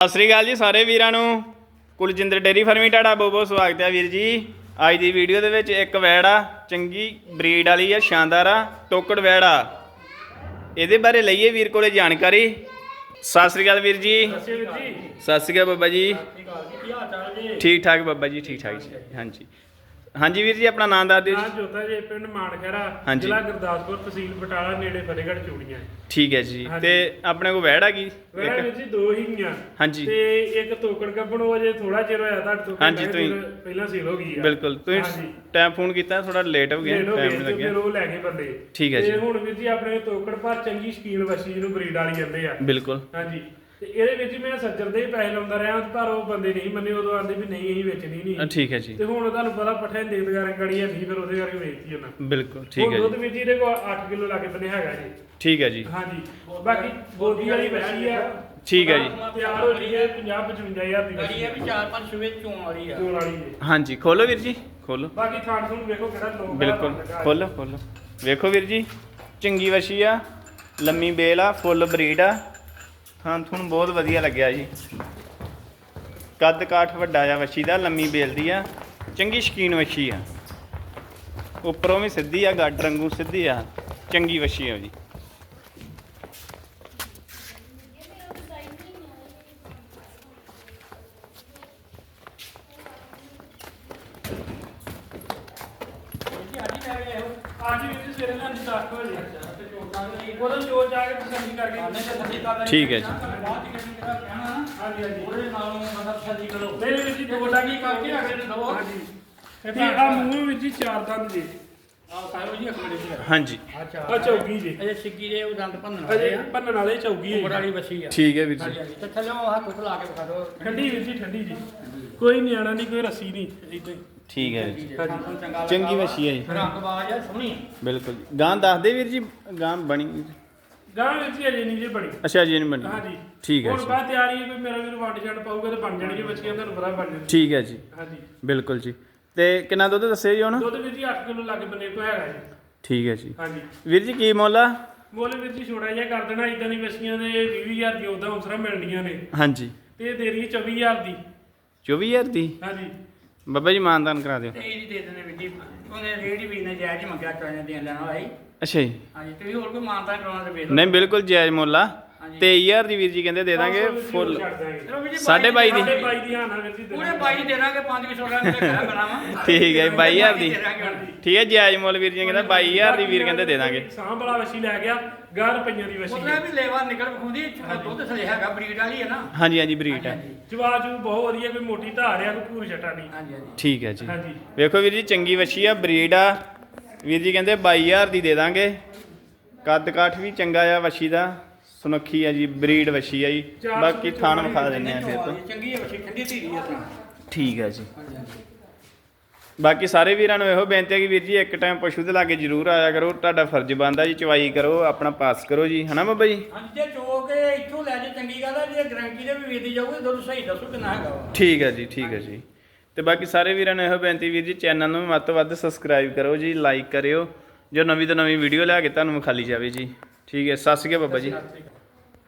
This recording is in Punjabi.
ਸਤਿ ਸ੍ਰੀ ਅਕਾਲ ਜੀ ਸਾਰੇ ਵੀਰਾਂ ਨੂੰ। ਕੁਲਜਿੰਦਰ ਡੇਰੀ ਫਾਰਮੀ ਤੁਹਾਡਾ ਬਹੁਤ ਬਹੁਤ ਸਵਾਗਤ ਹੈ ਵੀਰ ਜੀ। ਅੱਜ ਦੀ ਵੀਡੀਓ ਦੇ ਵਿੱਚ ਇੱਕ ਵੈੜ ਆ ਚੰਗੀ ਬਰੀਡ ਵਾਲੀ ਆ ਸ਼ਾਨਦਾਰ ਆ ਟੋਕੜ ਵੈੜ ਆ। ਇਹਦੇ ਬਾਰੇ ਲਈਏ ਵੀਰ ਕੋਲੇ ਜਾਣਕਾਰੀ। ਸਤਿ ਸ੍ਰੀ ਅਕਾਲ ਵੀਰ ਜੀ। ਸਤਿ ਸ੍ਰੀ ਅਕਾਲ ਬੱਬਾ ਜੀ? ਠੀਕ ਠਾਕ ਬੱਬਾ ਜੀ ਠੀਕ ਠਾਕ ਜੀ। ਹਾਂਜੀ। ਹਾਂਜੀ ਵੀਰ ਜੀ ਆਪਣਾ ਨਾਮ ਦੱਸ ਦਿਓ ਹਾਂ ਜੀ ਜੋਤਾ ਜੀ ਪਿੰਡ ਮਾਨਖੇਰਾ ਹਾਂਜੀ। ਜ਼ਿਲ੍ਹਾ ਗੁਰਦਾਸਪੁਰ ਤਹਿਸੀਲ ਬਟਾਲਾ ਨੇੜੇ ਫਤਿਹਗੜ੍ਹ ਚੂੜੀਆਂ। ਠੀਕ ਹੈ ਜੀ। ਹਾਂਜੀ। ਤੇ ਆਪਣੇ ਕੋਲ ਵੈੜ ਆ ਗਈ ਵੀਰ ਜੀ ਦੋ ਹੀ ਗਈਆਂ ਹਾਂਜੀ। ਤੇ ਇੱਕ ਤੋਕੜ ਕੱਪਣ ਉਹ ਜੇ ਥੋੜਾ ਚਿਰ ਹੋਇਆ ਤੁਹਾਡੇ ਤੋਂ ਹਾਂਜੀ, ਪਹਿਲਾਂ ਤੁਸੀਂ- ਪਹਿਲਾਂ ਸੇਲ ਹੋ ਗਈ ਆ। ਬਿਲਕੁਲ। ਤੁਸੀਂ। ਟਾਈਮ ਫੋਨ ਕੀਤਾ ਥੋੜਾ ਲੇਟ ਹੋ ਗਿਆ ਟਾਈਮ ਨਹੀਂ ਲੱਗਿਆ। ਫਿਰ ਉਹ ਲੈ ਗਏ ਬੰਦੇ। ਠੀਕ ਹੈ ਜੀ। ਤੇ ਹੁਣ ਵੀਰ ਜੀ ਆਪਣੇ ਤੋਕੜ ਪਰ ਚੰਗੀ ਸ਼ਕੀਨ ਵਸੀ ਜਿਹਨੂੰ ਬਰੀਡ ਵਾਲੀ ਕਹਿੰਦੇ ਆ। ਬਿਲਕੁਲ। ਹਾਂਜੀ। ਤੇ ਇਹਦੇ ਵਿੱਚ ਮੈਂ ਸੱਜਰ ਦੇ ਹੀ ਪੈਸੇ ਲਾਉਂਦਾ ਰਿਹਾ ਪਰ ਉਹ ਬੰਦੇ ਨਹੀਂ ਮੰਨੇ ਉਦੋਂ ਆਂਦੇ ਵੀ ਨਹੀਂ ਅਸੀਂ ਵੇਚਣੀ ਅ, ਨਹੀਂ ਠੀਕ ਹੈ ਜੀ। ਤੇ ਹੁਣ ਤੁਹਾਨੂੰ ਪਤਾ ਪੱਠੇ ਦੇ ਦਗਾਰਾਂ ਕੜੀ ਹੈ ਨਹੀਂ ਫਿਰ ਉਹਦੇ ਕਰਕੇ ਵੇਚਤੀ ਉਹਨਾਂ। ਬਿਲਕੁਲ ਠੀਕ ਹੈ ਹੁਣ ਦੁੱਧ ਜੀ ਵਿੱਚ ਇਹਦੇ ਕੋਲ 8 ਕਿਲੋ ਲੱਗ ਬੰਨੇ ਹੈਗਾ ਜੀ। ਠੀਕ ਹੈ ਜੀ। ਹਾਂਜੀ। ਬਾਕੀ ਬੋਦੀ ਵਾਲੀ ਬੱਚੀ ਆ। ਠੀਕ ਹੈ ਜੀ। ਤਿਆਰ ਹੋ ਰਹੀ ਹੈ 50 55000 ਦੀ ਗੜੀ ਬੱਚੀ ਹੈ ਵੀ ਚਾਰ ਪੰਜ ਸੂਏ ਚੋਣ ਵਾਲੀ ਆ। ਚੋਣ ਵਾਲੀ ਹੈ। ਹਾਂਜੀ ਖੋਲੋ ਵੀਰ ਜੀ ਖੋਲੋ। ਬਾਕੀ ਥਾਣ ਤੁਹਾਨੂੰ ਵੇਖੋ ਕਿਹੜਾ ਲੋਕ ਬਿਲਕੁਲ ਖੋਲੋ ਖੋਲੋ। ਵੇਖੋ ਵੀਰ ਜੀ ਚੰਗੀ ਵਸ਼ੀ ਆ ਲੰਮੀ ਬੇਲ ਆ ਫੁੱਲ ਬਰੀਡ ਆ। ਹਾਂ ਤੁਹਾਨੂੰ ਬਹੁਤ ਵਧੀਆ ਲੱਗਿਆ ਜੀ। ਕੱਦ ਕਾਠ ਵੱਡਾ ਆ ਵੱਛੀ ਦਾ, ਲੰਮੀ ਬੇਲ ਆ, ਚੰਗੀ ਸ਼ਕੀਨ ਵੱਛੀ ਆ। ਉੱਪਰੋਂ ਵੀ ਸਿੱਧੀ ਆ, ਗੱਡ ਰੰਗੂ ਸਿੱਧੀ ਆ, ਚੰਗੀ ਵੱਛੀ ਆ ਜੀ। ਅੱਜ ਵੀ ਜੀ ਸਵੇਰੇ ਨਾਲ 10 ਵਜੇ। ਉਦੋਂ ਜੋ ਜਾ ਕੇ ਤਸੱਲੀ ਕਰਕੇ ਠੀਕ ਹੈ ਜੀ। ਹਾਂਜੀ ਹਾਂਜੀ। ਉਹਦੇ ਨਾਲੋਂ ਮਤਲਬ ਸੱਜੀ ਕਰੋ। ਮੇਰੇ ਵਿੱਚ ਜੀ ਦੋ ਡਾਂਗੀ ਕਰਕੇ ਅਗਲੇ ਨੂੰ ਦਵੋ ਹਾਂਜੀ। ਤੇ ਆ ਮੂੰਹ ਵਿੱਚ ਜੀ ਚਾਰ ਦੰਦ ਜੀ ਆ ਸਾਹਿਬ ਜੀ ਅਖਮੜੇ ਜੀ ਹਾਂਜੀ। ਅੱਛਾ। ਆ ਚੌਗੀ ਜੀ। ਅਜੇ ਸਿੱਕੀ ਦੇ ਉਹ ਦੰਦ ਭੰਨਣ ਵਾਲੇ ਅਜੇ ਆ। ਪੰਨਣ ਵਾਲੇ ਚੌਗੀ ਉਮਰ ਹੈ ਵਾਲੀ ਬੱਸੀ ਆ। ਠੀਕ ਹੈ ਵੀਰ ਜੀ। ਹਾਂਜੀ ਤੇ ਥੱਲੇ ਉਹ ਹੱਥ ਉੱਤੇ ਲਾ ਕੇ ਵਿਖਾ ਦਿਓ। ਠੰਡੀ ਵੀਰ ਜੀ ਠੰਡੀ ਜੀ। ਕੋਈ ਨਿਆਣਾ ਨਹੀਂ ਕੋਈ ਰੱਸੀ ਨਹੀਂ। ਇਦਾਂ ਹੀ। ਠੀਕ ਹੈ ਵੀਰ ਜੀ ਚੰਗਾ। ਵੱਛੀ ਆ ਜੀ। ਰੰਗ ਬਾਜ ਆ ਸੋਹਣੀ ਆ। ਬਿਲਕੁਲ ਗਾਂ ਦੱਸ ਦੇ ਵੀਰ ਜੀ ਗਾਂ ਬਣੀ ਗਾਂ ਵਿੱਚ ਹੀ ਅਜੇ ਨਹੀਂ ਜੀ ਬਣੀ। ਅੱਛਾ ਜੀ ਨਹੀਂ ਬਣੀ। ਹਾਂਜੀ ਠੀਕ ਹੈ ਹੁਣ ਜੀ। ਬਾਅਦ ਤਿਆਰੀ ਹੈ ਕੋਈ ਮੇਰਾ ਵੀਰ ਵੰਡ ਛੱਡ ਪਾਊਗਾ ਤੇ ਬਣ ਜਾਣਗੇ ਬੱਚੀਆਂ ਤੁਹਾਨੂੰ ਪਤਾ ਬਣ ਜਾਣਗੇ ਠੀਕ ਹੈ ਜੀ। ਹਾਂਜੀ ਬਿਲਕੁਲ ਜੀ। ਤੇ ਕਿੰਨਾ ਦੁੱਧ ਦੱਸਿਆ ਜੀ ਹੁਣ? ਦੁੱਧ ਵੀਰ ਜੀ 8 ਕਿਲੋ ਲੱਗ ਬੰਨੇ ਕੋ ਹੈਗਾ ਜੀ। ਠੀਕ ਹੈ ਜੀ। ਹਾਂਜੀ ਵੀਰ ਜੀ ਕੀ ਮੁੱਲ ਆ? ਮੁੱਲ ਵੀਰ ਜੀ ਛੋੜਾ ਜਿਹਾ ਕਰ ਦੇਣਾ ਇਦਾਂ ਦੀ ਬੱਚੀਆਂ ਦੇ 20000 ਦੀ ਉਦਾਂ ਉਸਰਾ ਮਿਲਣੀਆਂ ਨੇ। ਹਾਂਜੀ। ਤੇ ਇਹ ਦੇ ਰਹੀ 24000 ਦੀ। 24000 ਦੀ? ਹਾਂਜੀ ਬਾਬਾ ਜੀ ਮਾਨਦਾਨ ਕਰਾ ਦਿਓ। ਤੇ ਇਹਦੀ ਦੇ ਦਿੰਦੇ ਵੀ ਜੀ। ਉਹਨੇ ਰੇੜੀ ਵੀ ਨੇ ਜਾਇਜ਼ ਹੀ ਮੰਗਿਆ ਚਾਹਨੇ ਦੇਣ ਲੈਣਾ ਹੋਈ ਅੱਛਾ ਜੀ। ਹਾਂਜੀ ਤੁਸੀਂ ਹੋਰ ਕੋਈ ਮਾਨਤਾ ਕਰਾਉਣਾ ਤੇ ਵੇਖ ਲਓ। ਨਹੀਂ ਬਿਲਕੁਲ ਜਾਇਜ਼ ਮੁੱਲ ਆ। 23000 ਦੀ ਵੀਰ ਜੀ ਕਹਿੰਦੇ ਦੇ ਦਾਂਗੇ ਫੁੱਲ। ਸਾਢੇ ਬਾਈ ਦੀ। ਸਾਡੇ ਬਾਈ ਦੀ ਹਾਂ ਨਾਲ ਵੀਰ ਜੀ ਦੇ ਪੂਰੇ ਬਾਈ ਦੇ ਦਾਂਗੇ 500 ਦਾ ਮੇਰੇ ਬਣਾਵਾ ਠੀਕ ਹੈ ਜੀ, ਬਾਈ ਹਜ਼ਾਰ ਦੀ। ਠੀਕ ਹੈ ਜਾਇਜ਼ ਮੁੱਲ ਵੀਰ ਜੀ ਕਹਿੰਦਾ 22000 ਦੀ ਵੀਰ ਕਹਿੰਦੇ ਦੇ ਦਾਂਗੇ। ਸਾਂਭ ਵਾਲਾ ਵਸੀ ਲੈ ਗਿਆ 10 ਰੁਪਈਆਂ ਦੀ ਵਸੀ ਮਤਲਬ ਵੀ ਲੇਵਾ ਨਿਕਲ ਖੁੰਦੀ ਦੁੱਧ ਥਲੇ ਹੈਗਾ ਬਰੀਡ ਵਾਲੀ ਹੈ ਨਾ। ਹਾਂਜੀ ਹਾਂਜੀ ਬਰੀਟ ਹੈ। ਜਵਾਜੂ ਬਹੁਤ ਵਧੀਆ ਕੋਈ ਮੋਟੀ ਧਾਰ ਆ ਕੋਈ ਭੂਰ ਛਟਾ ਨਹੀਂ। ਹਾਂਜੀ ਹਾਂਜੀ। ਠੀਕ ਹੈ ਜੀ। ਹਾਂਜੀ। ਵੇਖੋ ਵੀਰ ਜੀ ਚੰਗੀ ਵੱਛੀ ਆ ਬਰੀਡ ਆ। ਵੀਰ ਜੀ ਕਹਿੰਦੇ 22000 ਦੀ ਦੇ ਦਾਂਗੇ। ਕੱਦ ਕਾਠ ਵੀ ਚੰਗਾ ਆ ਵੱਛੀ ਦਾ। ਸੁਨੱਖੀ ਆ ਜੀ ਬਰੀਡ ਵੱਛੀ ਆ ਜੀ। ਚਾਰ ਬਾਕੀ ਸੌ ਥਾਣ ਵਿਖਾ ਦਿੰਨੇ ਆ ਫਿਰ ਤੋਂ। ਚੰਗੀ ਹੈ ਬੱਚੀ ਠੰਡੀ ਧੀਰੀ ਹੈ ਤਾਂ ਠੀਕ ਹੈ ਜੀ। ਹਾਂਜੀ ਹਾਂਜੀ। ਬਾਕੀ ਸਾਰੇ ਵੀਰਾਂ ਨੂੰ ਇਹੋ ਬੇਨਤੀ ਹੈ ਕਿ ਵੀਰ ਜੀ ਇੱਕ ਟਾਈਮ ਪਸ਼ੂ ਦੇ ਲਾਗੇ ਜ਼ਰੂਰ ਆਇਆ ਕਰੋ। ਤੁਹਾਡਾ ਫਰਜ਼ ਬਣਦਾ ਜੀ ਚਵਾਈ ਕਰੋ ਆਪਣਾ ਪਾਸ ਕਰੋ ਜੀ। ਹਨਾ ਬਾਬਾ ਜੀ? ਹਾਂਜੀ ਜੇ ਚੋ ਕੇ ਇੱਥੋਂ ਲੈ ਜੇ ਚੰਗੀ ਗੱਲ ਹੈ ਜੇ ਗਰੰਟੀ ਦੇ ਵੀ ਵੇਦੀ ਜਾਊਗੀ ਤੁਹਾਨੂੰ ਸਹੀ ਦੱਸੋ ਕਿੰਨਾ ਹੈਗਾ ਵਾ। ਠੀਕ ਹੈ ਜੀ ਠੀਕ ਹੈ ਜੀ। ਤੇ ਬਾਕੀ ਸਾਰੇ ਵੀਰਾਂ ਨੂੰ ਇਹੋ ਬੇਨਤੀ ਵੀਰ ਜੀ ਚੈਨਲ ਨੂੰ ਵੱਧ ਤੋਂ ਵੱਧ ਸਬਸਕ੍ਰਾਈਬ ਕਰੋ ਜੀ ਲਾਈਕ ਕਰਿਓ। ਜੋ ਨਵੀਂ ਤੋਂ ਨਵੀਂ ਵੀਡੀਓ ਲਿਆ ਕੇ ਤੁਹਾਨੂੰ ਵਿਖਾਲੀ ਜਾਵੇ ਜੀ। ਠੀਕ ਹੈ ਸਤਿ ਸ਼੍ਰੀ ਅਕਾਲ ਬਾਬਾ ਜੀ।